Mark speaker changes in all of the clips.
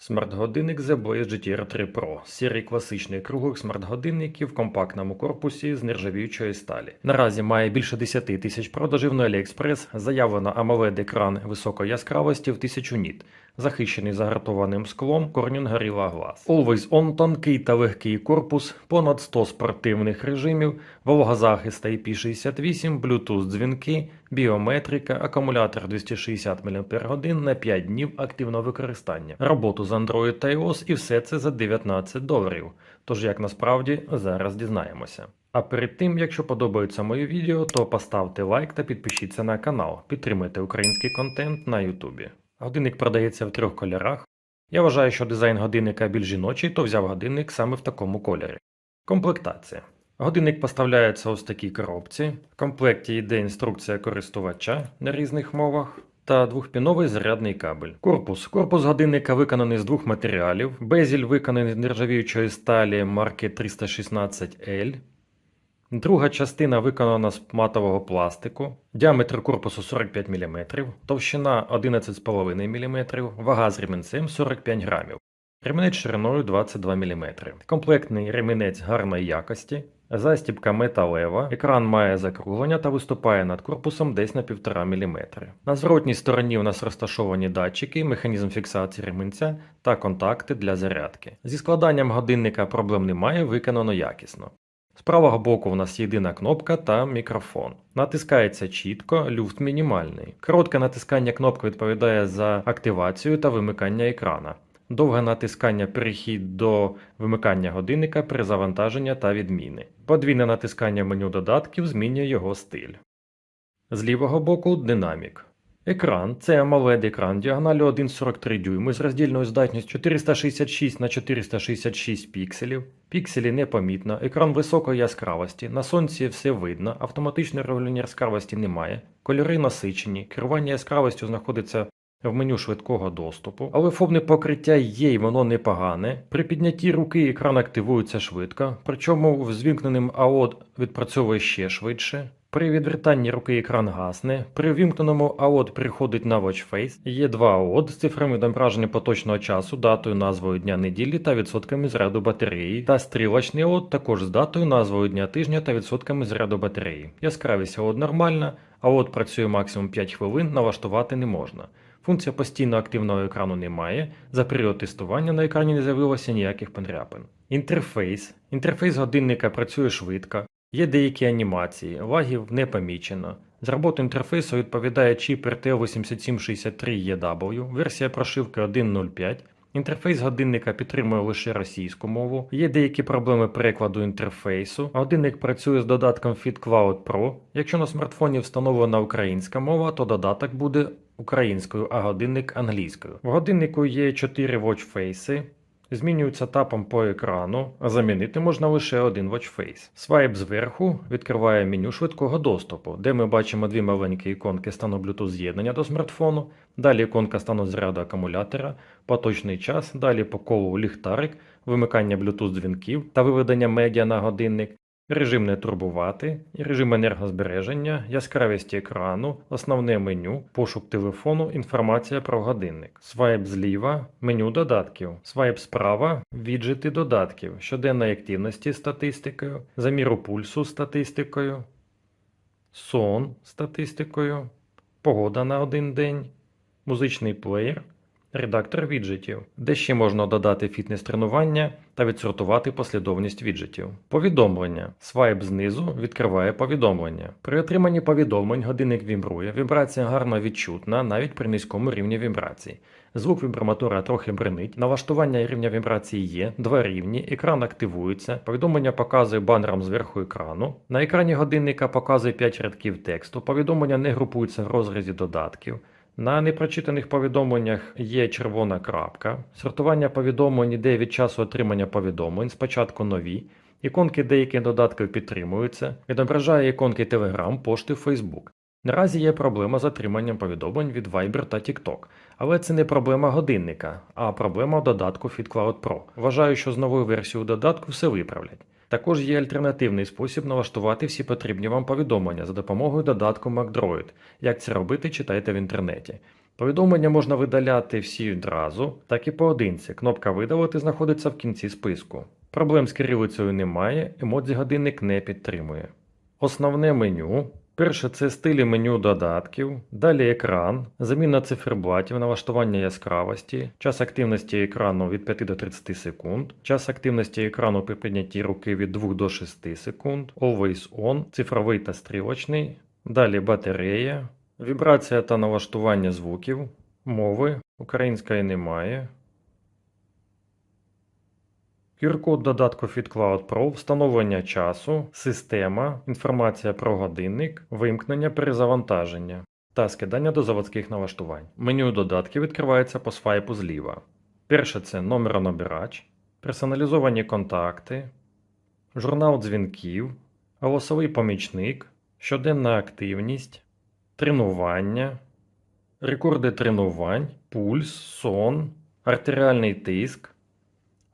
Speaker 1: Смарт-годинник Blaze GTR 3 Pro. Серії класичних круглих смарт-годинників в компактному корпусі з нержавіючої сталі. Наразі має більше 10 тисяч продажів на AliExpress, заявлено amoled екран високої яскравості в 1000 ніт, захищений загартованим склом Corning Gorilla Glass. Always On тонкий та легкий корпус, понад 100 спортивних режимів, вологозахист IP68, Bluetooth дзвінки, біометрика, акумулятор 260 мАч на 5 днів активного використання, роботу з Android та iOS і все це за 19 доларів. Тож як насправді зараз дізнаємося. А перед тим, якщо подобається моє відео, то поставте лайк та підпишіться на канал, підтримайте український контент на Ютубі. Годинник продається в трьох кольорах. Я вважаю, що дизайн годинника більш жіночий, то взяв годинник саме в такому кольорі. Комплектація. Годинник поставляється ось такій коробці. В комплекті йде інструкція користувача на різних мовах та двохпіновий зарядний кабель. Корпус. Корпус годинника виконаний з двох матеріалів. Безіль виконаний з нержавіючої сталі марки 316L. Друга частина виконана з матового пластику, діаметр корпусу 45 мм, товщина 11,5 мм, вага з ремінцем 45 грамів. Ремінець шириною 22 мм. Комплектний ремінець гарної якості. Застібка металева, екран має закруглення та виступає над корпусом десь на 1,5 мм. На зворотній стороні у нас розташовані датчики, механізм фіксації ремінця та контакти для зарядки. Зі складанням годинника проблем немає, виконано якісно. З правого боку у нас єдина кнопка та мікрофон. Натискається чітко, люфт мінімальний. Коротке натискання кнопки відповідає за активацію та вимикання екрана. Довге натискання перехід до вимикання годинника при завантаженні та відміни. Подвійне натискання меню додатків змінює його стиль. З лівого боку динамік. Екран це amoled екран діагоналю 1,43 дюйми з роздільною здатністю 466 на 466 пікселів. Пікселі непомітно, екран високої яскравості, на сонці все видно, автоматичного регулювання яскравості немає, кольори насичені, керування яскравістю знаходиться в меню швидкого доступу, але фобне покриття є і воно непогане. При піднятті руки екран активується швидко, причому в звімкненим AOD відпрацьовує ще швидше. При відвертанні руки екран гасне, при вімкненому AOD переходить на Watch Face. Є два AOD з цифрами відображення поточного часу, датою, назвою дня неділі та відсотками зряду батареї, та стрілочний AOD також з датою, назвою дня тижня та відсотками зряду батареї. Яскравість AOD нормальна, AOD працює максимум 5 хвилин, налаштувати не можна. Функція постійно активного екрану немає. За період тестування на екрані не з'явилося ніяких подряпин. Інтерфейс. Інтерфейс годинника працює швидко. Є деякі анімації, лагів не помічено. З роботи інтерфейсу відповідає чіп RT8763EW, версія прошивки 1.05. Інтерфейс годинника підтримує лише російську мову. Є деякі проблеми перекладу інтерфейсу. Годинник працює з додатком FitCloud Pro. Якщо на смартфоні встановлена українська мова, то додаток буде українською, а годинник англійською. В годиннику є 4 watchface. Змінюються тапом по екрану, а замінити можна лише один watchface. Свайп зверху відкриває меню швидкого доступу, де ми бачимо дві маленькі іконки стану Bluetooth з'єднання до смартфону, далі іконка стану заряду акумулятора, поточний час, далі по колу ліхтарик, вимикання Bluetooth дзвінків та виведення медіа на годинник, режим не турбувати, режим енергозбереження, яскравість екрану, основне меню, пошук телефону, інформація про годинник. Свайп зліва, меню додатків. Свайп справа, віджити додатків, щоденної активності статистикою, заміру пульсу статистикою, сон статистикою, погода на один день, музичний плеєр. Редактор віджитів, де ще можна додати фітнес-тренування та відсортувати послідовність віджитів. Повідомлення. Свайп знизу відкриває повідомлення. При отриманні повідомлень годинник вібрує, вібрація гарно відчутна навіть при низькому рівні вібрацій. Звук вібромотора трохи бренить, налаштування рівня вібрації є, два рівні, екран активується, повідомлення показує банером зверху екрану. На екрані годинника показує 5 рядків тексту, повідомлення не групуються в розрізі додатків. На непрочитаних повідомленнях є червона крапка. Сортування повідомлень йде від часу отримання повідомлень, спочатку нові. Іконки деяких додатків підтримуються, відображає іконки Telegram, пошти Facebook. Наразі є проблема з отриманням повідомлень від Viber та TikTok, але це не проблема годинника, а проблема додатку FitCloud Pro. Вважаю, що з новою версією додатку все виправлять. Також є альтернативний спосіб налаштувати всі потрібні вам повідомлення за допомогою додатку MacDroid. Як це робити, читайте в інтернеті. Повідомлення можна видаляти всі одразу, так і поодинці. Кнопка Видалити знаходиться в кінці списку. Проблем з кирилицею немає, емодзі годинник не підтримує. Основне меню. Перше це стилі меню додатків, далі екран, заміна циферблатів, налаштування яскравості, час активності екрану від 5 до 30 секунд, час активності екрану при піднятті руки від 2 до 6 секунд, Always On, цифровий та стрілочний, далі батарея, вібрація та налаштування звуків, мови, української немає. QR-код додатку FitCloud Pro, встановлення часу, система, інформація про годинник, вимкнення перезавантаження та скидання до заводських налаштувань. Меню додатків відкривається по свайпу зліва. Перше це номеронабирач, персоналізовані контакти, журнал дзвінків, голосовий помічник, щоденна активність, тренування, рекорди тренувань, пульс, сон, артеріальний тиск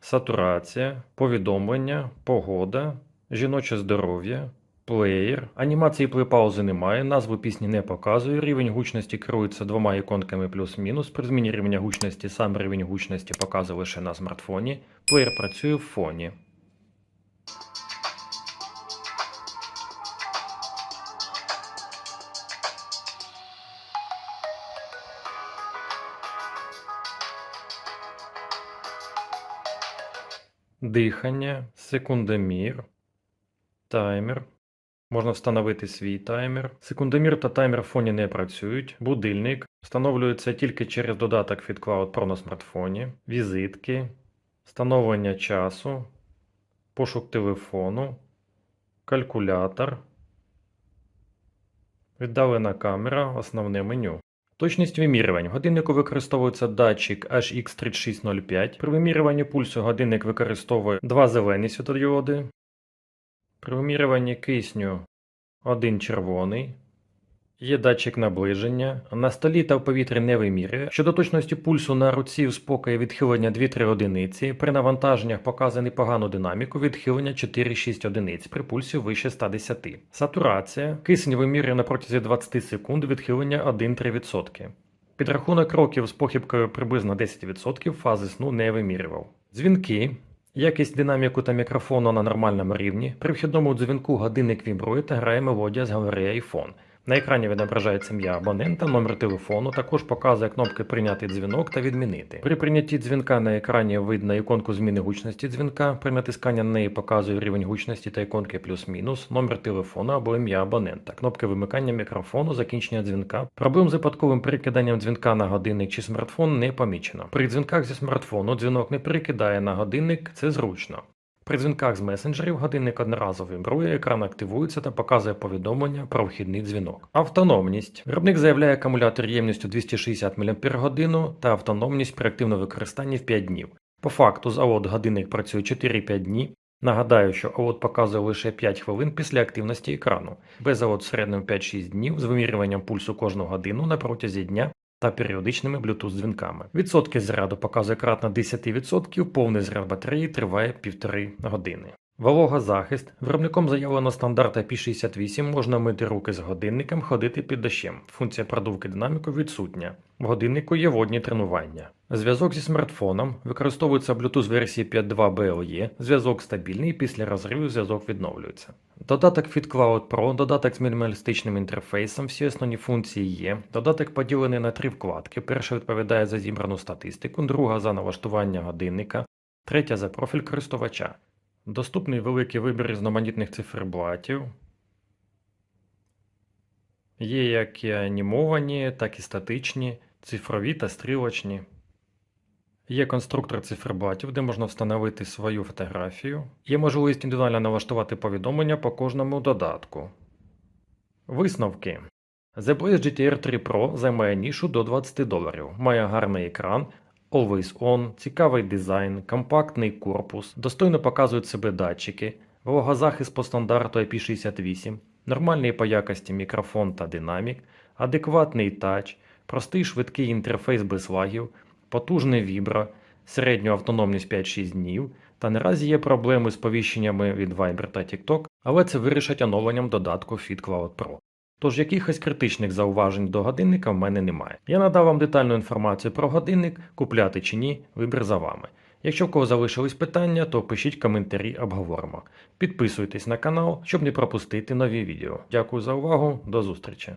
Speaker 1: сатурація, повідомлення, погода, жіноче здоров'я, плеєр. Анімації плей-паузи немає, назву пісні не показує, рівень гучності керується двома іконками плюс-мінус. При зміні рівня гучності сам рівень гучності показує лише на смартфоні. Плеєр працює в фоні. Дихання, секундомір, таймер. Можна встановити свій таймер. Секундомір та таймер в фоні не працюють. Будильник встановлюється тільки через додаток від Cloud Pro на смартфоні, візитки, встановлення часу, пошук телефону, калькулятор, віддалена камера, основне меню. Точність вимірювань. Годиннику використовується датчик HX3605. При вимірюванні пульсу годинник використовує два зелені світодіоди. При вимірюванні кисню один червоний. Є датчик наближення. На столі та в повітрі не вимірює. Щодо точності пульсу на руці в спокої відхилення 2-3 одиниці. При навантаженнях показує непогану динаміку відхилення 4-6 одиниць при пульсі вище 110. Сатурація. Кисень вимірює на протязі 20 секунд відхилення 1-3%. Підрахунок кроків з похибкою приблизно 10% фази сну не вимірював. Дзвінки. Якість динаміку та мікрофону на нормальному рівні. При вхідному дзвінку годинник вібрує та грає мелодія з галереї iPhone. На екрані відображається ім'я абонента, номер телефону, також показує кнопки Прийняти дзвінок та відмінити. При прийнятті дзвінка на екрані видно іконку зміни гучності дзвінка. При натисканні на неї показує рівень гучності та іконки плюс-мінус, номер телефону або ім'я абонента, кнопки вимикання мікрофону, закінчення дзвінка. Проблем з випадковим перекиданням дзвінка на годинник чи смартфон не помічено. При дзвінках зі смартфону дзвінок не перекидає на годинник, це зручно. При дзвінках з месенджерів годинник одноразово вібрує, екран активується та показує повідомлення про вхідний дзвінок. Автономність. Виробник заявляє акумулятор ємністю 260 мАч та автономність при активному використанні в 5 днів. По факту з AOT годинник працює 4-5 днів. Нагадаю, що AOT показує лише 5 хвилин після активності екрану, без AOT в середньому 5-6 днів з вимірюванням пульсу кожну годину на протязі дня та періодичними Bluetooth дзвінками. Відсотки заряду показує кратно 10%, повний заряд батареї триває 1,5 години. Вологозахист. Виробником заявлено стандарт IP68 можна мити руки з годинником, ходити під дощем. Функція продувки динаміку відсутня. В годиннику є водні тренування. Зв'язок зі смартфоном використовується Bluetooth версії 5.2 BLE. Зв'язок стабільний, після розриву зв'язок відновлюється. Додаток FitCloud Pro, додаток з мінімалістичним інтерфейсом, всі основні функції є. Додаток поділений на три вкладки. Перша відповідає за зібрану статистику, друга за налаштування годинника, третя за профіль користувача. Доступний великий вибір різноманітних циферблатів. Є як і анімовані, так і статичні, цифрові та стрілочні. Є конструктор циферблатів, де можна встановити свою фотографію. Є можливість індивідуально налаштувати повідомлення по кожному додатку. Висновки. The GTR 3 Pro займає нішу до 20 доларів, має гарний екран, Always On, цікавий дизайн, компактний корпус, достойно показують себе датчики, вологозахист по стандарту IP68, нормальний по якості мікрофон та динамік, адекватний тач, простий швидкий інтерфейс без лагів, потужний вібро, середню автономність 5-6 днів, та наразі є проблеми з повіщеннями від Viber та TikTok, але це вирішать оновленням додатку FitCloud Pro. Тож якихось критичних зауважень до годинника в мене немає. Я надав вам детальну інформацію про годинник, купляти чи ні, вибір за вами. Якщо в кого залишились питання, то пишіть коментарі, обговоримо. Підписуйтесь на канал, щоб не пропустити нові відео. Дякую за увагу, до зустрічі.